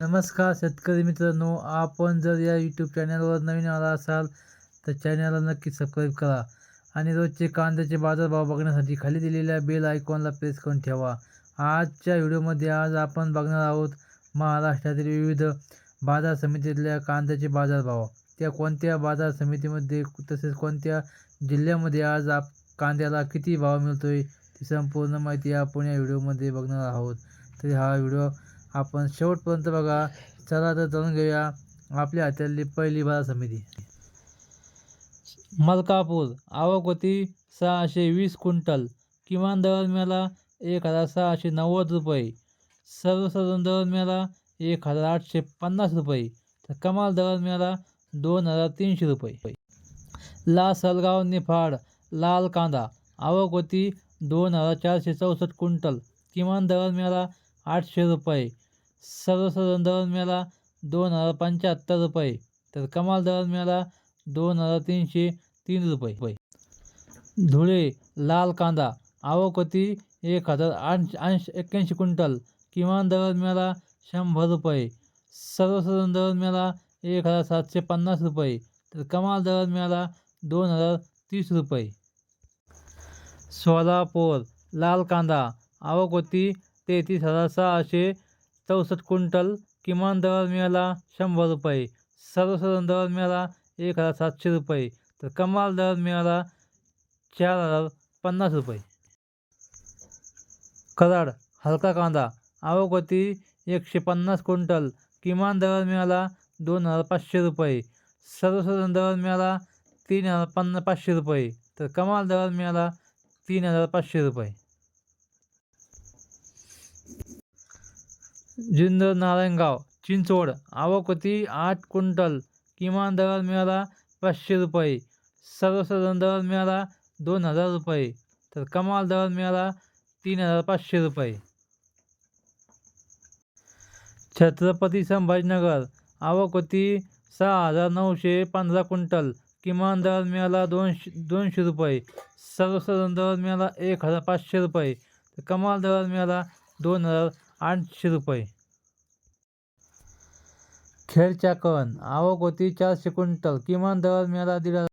नमस्कार शेतकरी मित्रांनो आपण जर या यूट्यूब चॅनलवर नवीन आला असाल तर चॅनलला नक्की सबस्क्राईब करा आणि रोजचे कांद्याचे बाजारभाव बघण्यासाठी खाली दिलेल्या बेल आयकॉनला प्रेस करून ठेवा. आजच्या व्हिडिओमध्ये आज आपण बघणार आहोत महाराष्ट्रातील विविध बाजार समितीतल्या कांद्याचे बाजारभाव. त्या कोणत्या बाजार समितीमध्ये तसेच कोणत्या जिल्ह्यामध्ये आज आप कांद्याला किती भाव मिळतोय ती संपूर्ण माहिती आपण या व्हिडिओमध्ये बघणार आहोत. तर हा व्हिडिओ आपण शेवटपर्यंत बघा. चला तर जाणून घेऊया आपल्या हातातली पहिली बाजार समिती. मलकापूर आवक होती सहाशे वीस क्विंटल. किमान दर मिळाला एक हजार सहाशे नव्वद रुपये. सर्वसाधारण दर मिळाला एक हजार आठशे पन्नास रुपये. तर कमाल दर मिळाला दोन हजार तीनशे रुपये. लासलगाव निफाड लाल कांदा आवक होती दोन हजार चारशे चौसष्ट क्विंटल. किमान दर मिळाला आठशे रुपये. सर्वसाधारण दर मिळाला दोन हजार पंच्याहत्तर रुपये तर कमाल दर मिळाला दोन हजार तीनशे तीन रुपये. धुळे लाल कांदा आवक होती एक हजार आठ ऐंशी एक्क्याऐंशी क्विंटल किमान दर मिळाला शंभर रुपये. सर्वसाधारण दर मिळाला एक हजार सातशे पन्नास रुपये तर कमाल दर मिळाला दोन हजार तीस रुपये. सोलापूर लाल कांदा आवक होती तेहतीस हजार सहाशे चौसष्ट क्विंटल किमान दर मिळाला शंभर रुपये सर्वसाधारण दर मिळाला एक हजार सातशे रुपये तर कमाल दर मिळाला चार हजार पन्नास रुपये. कराड हलका कांदा आवकती एकशे पन्नास क्विंटल किमान दर मिळाला दोन हजार पाचशे रुपये सर्वसाधारण दर मिळाला तीन हजार पन्ना पाचशे रुपये तर कमाल दर मिळाला तीन हजार पाचशे रुपये. जुन्नर नारायणगाव चिंचवड आवक होती आठ क्विंटल किमान दरात मिळाला पाचशे रुपये सर्वसाधारण दर मिळाला दोन हजार रुपये तर कमाल दर मिळाला तीन हजार पाचशे रुपये. छत्रपती संभाजीनगर आवक होती सहा हजार नऊशे पंधरा क्विंटल किमान दर मिळाला दोनशे दोनशे रुपये सर्वसाधारण दर मिळाला एक हजार पाचशे रुपये तर कमाल दर मिळाला दोन हजार आठशे रुपये. खेळच्या आवक होती चार क्विंटल किमान दर मिळाला दिला